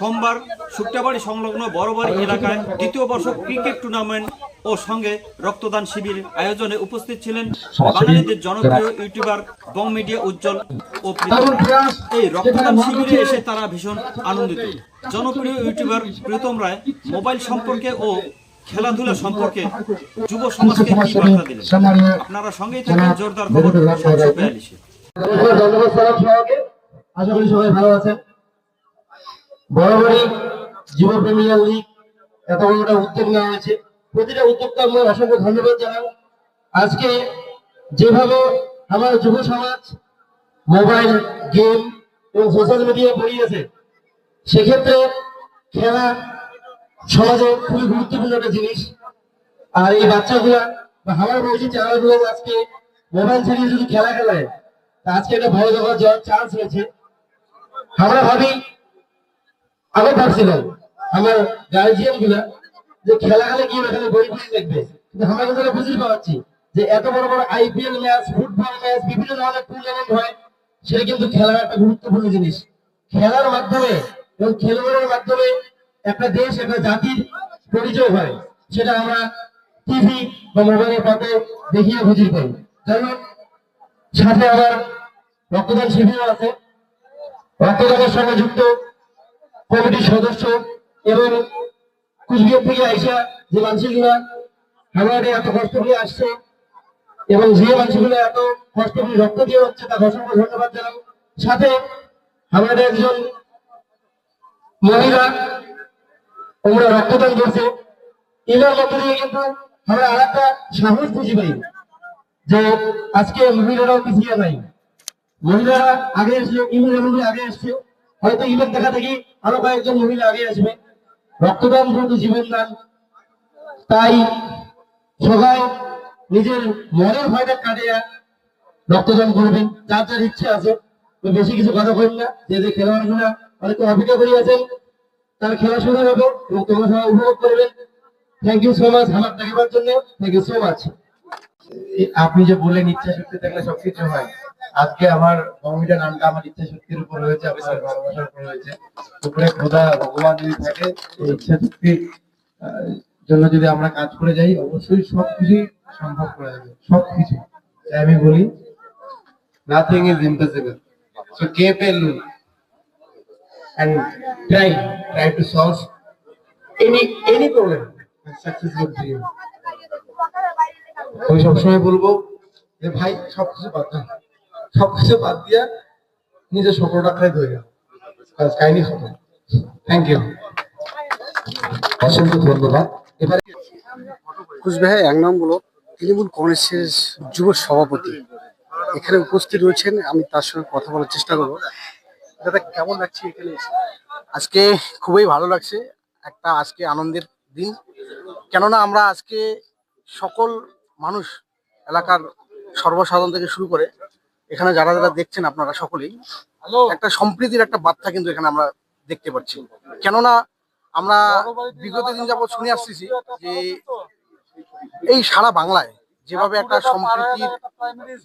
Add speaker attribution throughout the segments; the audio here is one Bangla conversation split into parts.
Speaker 1: সোমবার শুক্তাবাড়ি সংলগ্ন বড়বাড়ি এলাকায় দ্বিতীয় বর্ষ ক্রিকেট টুর্নামেন্ট ও সঙ্গে রক্তদান শিবির আয়োজনে উপস্থিত ছিলেন বাঙালিদের জনপ্রিয় ইউটিউবার বং মিডিয়া উজ্জ্বল ও এই রক্তদান শিবিরে এসে তারা ভীষণ আনন্দিত। জনপ্রিয় ইউটিউবার প্রীতম রায় মোবাইল সম্পর্কে ও খেলাধুলা সম্পর্কে যুব সমাজকে কি বার্তা দিলেন? আপনারা সঙ্গেই থাকেন জোরদার খবর সাতশো বিয়াল্লিশে
Speaker 2: ধন্যবাদ আশা করি সবাই ভালো আছেন। বরাবরই যুব প্রিমিয়ার লিগ এত বড় একটা উদ্যোগ নেওয়া হয়েছে। প্রতিটা উদ্যোগকে আমরা অসংখ্য ধন্যবাদ জানাই আজকে যেভাবে আমার যুব সমাজ মোবাইল, গেম এবং সোশ্যাল মিডিয়ায় পড়িয়েছে সেক্ষেত্রে খেলা সমাজে খুবই গুরুত্বপূর্ণ একটা জিনিস। আর এই বাচ্চাগুলা বা আমার বয়সী চালাগুলো আজকে মোবাইল ছাড়িয়ে যদি খেলা খেলায় আজকে একটা ভালো জায়গা যাওয়ার চান্স হয়েছে আমরা ভাবি আগে ভাবছিলাম। আমার গার্জিয়ানগুলা যে খেলা খেলে গিয়ে এখানে বই বই দেখবে? কিন্তু আমরা বুঝতে পারছি যে এত বড় বড় আইপিএল ম্যাচ ফুটবল ম্যাচ বিভিন্ন ধরনের টুর্নামেন্ট হয়, সেটা কিন্তু খেলার একটা গুরুত্বপূর্ণ জিনিস। খেলার মাধ্যমে এবং খেলোয়াড়ের মাধ্যমে একটা দেশ, একটা জাতির পরিচয় হয়, সেটা আমরা টিভি বা মোবাইলের পথে দেখিয়ে বুঝি পাই। হোক সাথে আবার রক্তদান শিবিরও আছে। রক্তদানের সঙ্গে যুক্ত কমিটির সদস্য এবং কুচবিহার থেকে আইসা যে মানুষগুলা আমাদের এত কষ্ট করে আসছে এবং যে মানুষগুলো এত কষ্ট করে রক্ত দিয়ে হচ্ছে তাকে অসংখ্য ধন্যবাদ জানাই সাথে আমাদের একজন মহিলা ওমরা রক্তদান করছে। এনার মধ্যে দিয়ে কিন্তু আমরা আর একটা সাহস খুঁজে পাই যে আজকে মহিলারাও পিছিয়ে নাই। মহিলারা আগে ইমেল মহিলা আগে আসছে। হয়তো ইমেল দেখা দেখি আরও কয়েকজন মহিলা আগে আসবে। রক্তদান কিন্তু জীবন দান তাই সবাই নিজের মনের ভয়টা কাটিয়ে রক্তদান করবেন। যার যার ইচ্ছে আছে বেশি কিছু কথা বলবেন না। যে যে খেলোয়াড়গুলা অনেকে অপেক্ষা করে আছেন। তার খেলা শুরু হবে এবং তোমরা সবাই উপভোগ করবেন। থ্যাংক ইউ সো মাচ আমার দেখাবার জন্য। থ্যাংক ইউ সো মাচ
Speaker 3: আপনি যে বললেন ইচ্ছা শক্তি থাকলে সবকিছু হয়। আজকে আমার বঙ্গমিটা নামটা আমার ইচ্ছা শক্তির উপর আপনার ভালোবাসার উপর উপরে খোদা ভগবান যদি থাকে ইচ্ছা শক্তির জন্য যদি আমরা কাজ করে যাই, অবশ্যই সবকিছুই সম্ভব করা যাবে, সবকিছু। আমি বলি nothing is impossible so keep a look and try try to solve any any problem and আমি সবসময় বলব যে ভাই, সবকিছু বাদ সবকিছু বাদ দিয়া নিজের সকলটা খাই ধরে কাহিনী খতম। থ্যাংক ইউ
Speaker 2: অসংখ্য ধন্যবাদ। এবারে
Speaker 4: কুচবিহার এক নং ব্লক তৃণমূল কংগ্রেসের যুব সভাপতি। এখানে উপস্থিত রয়েছেন আমি তার সঙ্গে কথা বলার চেষ্টা করব। দাদা কেমন লাগছে এখানে
Speaker 5: আজকে খুবই ভালো লাগছে একটা আজকে আনন্দের দিন। কেননা আমরা আজকে সকল মানুষ এলাকার সর্বসাধারণ থেকে শুরু করে এখানে যারা যারা দেখছেন আপনারা সকলেই একটা সম্প্রীতির একটা বার্তা কিন্তু এখানে আমরা দেখতে পাচ্ছি। কেননা আমরা বিগত দিন যাবত শুনে আসতেছি যে এই সারা বাংলায় যেভাবে একটা সম্প্রীতির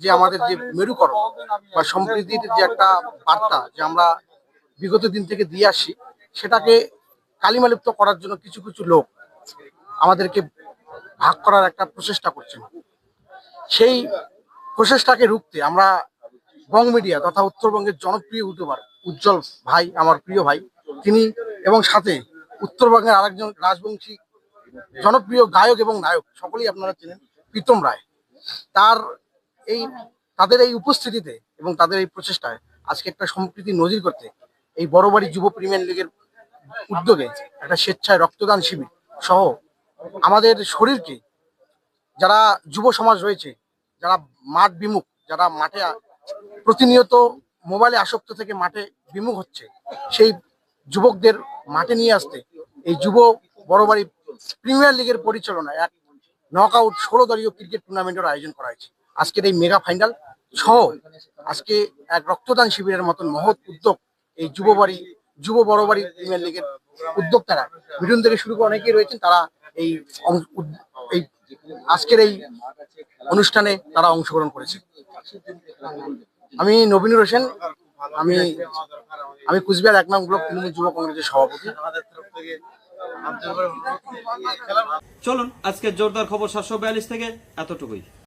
Speaker 5: যে আমাদের যে মেরুকরণ বা সম্প্রীতির যে একটা বার্তা যে আমরা বিগত দিন থেকে দিয়ে আসছি সেটাকে কালিমালিপ্ত করার জন্য কিছু কিছু লোক আমাদেরকে ভাগ করার একটা প্রচেষ্টা করছেন। সেই প্রচেষ্টাকে রুখতে আমরা বং মিডিয়া তথা উত্তরবঙ্গের জনপ্রিয় ইউটিউবার উজ্জ্বল ভাই, আমার প্রিয় ভাই, তিনি এবং সাথে উত্তরবঙ্গের আরেকজন রাজবংশী জনপ্রিয় গায়ক এবং নায়ক, সকলেই আপনারা চেনেন, প্রীতম রায়। তার এই, তাদের এই উপস্থিতিতে এবং তাদের এই প্রচেষ্টায় আজকে একটা সম্প্রীতি নজির করতে এই বড় বাড়ি যুব প্রিমিয়ার লিগের উদ্যোগে একটা স্বেচ্ছায় রক্তদান শিবির সহ আমাদের শরীরকে, যারা যুব সমাজ রয়েছে, যারা মাঠ বিমুখ, যারা মাঠে প্রতিনিয়ত মোবাইলে আসক্ত থেকে মাঠে বিমুখ হচ্ছে। সেই যুবকদের মাঠে নিয়ে আসতে এই যুব বড় বাড়ি প্রিমিয়ার লিগের পরিচালনায় এক নক আউট ষোলো দলীয় ক্রিকেট টুর্নামেন্টের আয়োজন করা হয়েছে। আজকের এই মেগা ফাইনাল সহ আজকে এক রক্তদান শিবিরের মতন মহৎ উদ্যোগ এই যুব বাড়ি, যুব বড় বাড়ি প্রিমিয়ার লিগের উদ্যোক্তারা। মিঠুন থেকে শুরু করে অনেকেই রয়েছেন, তারা এই এই আজকের এই অনুষ্ঠানে তারা অংশগ্রহণ করেছে। আমি নবীন হোসেন, আমি আমি কুচবিহার এক নাম ব্লক তৃণমূল যুব কংগ্রেসের সভাপতি।
Speaker 1: চলুন আজকে জোরদার খবর সাতশো বিয়াল্লিশ থেকে এতটুকুই।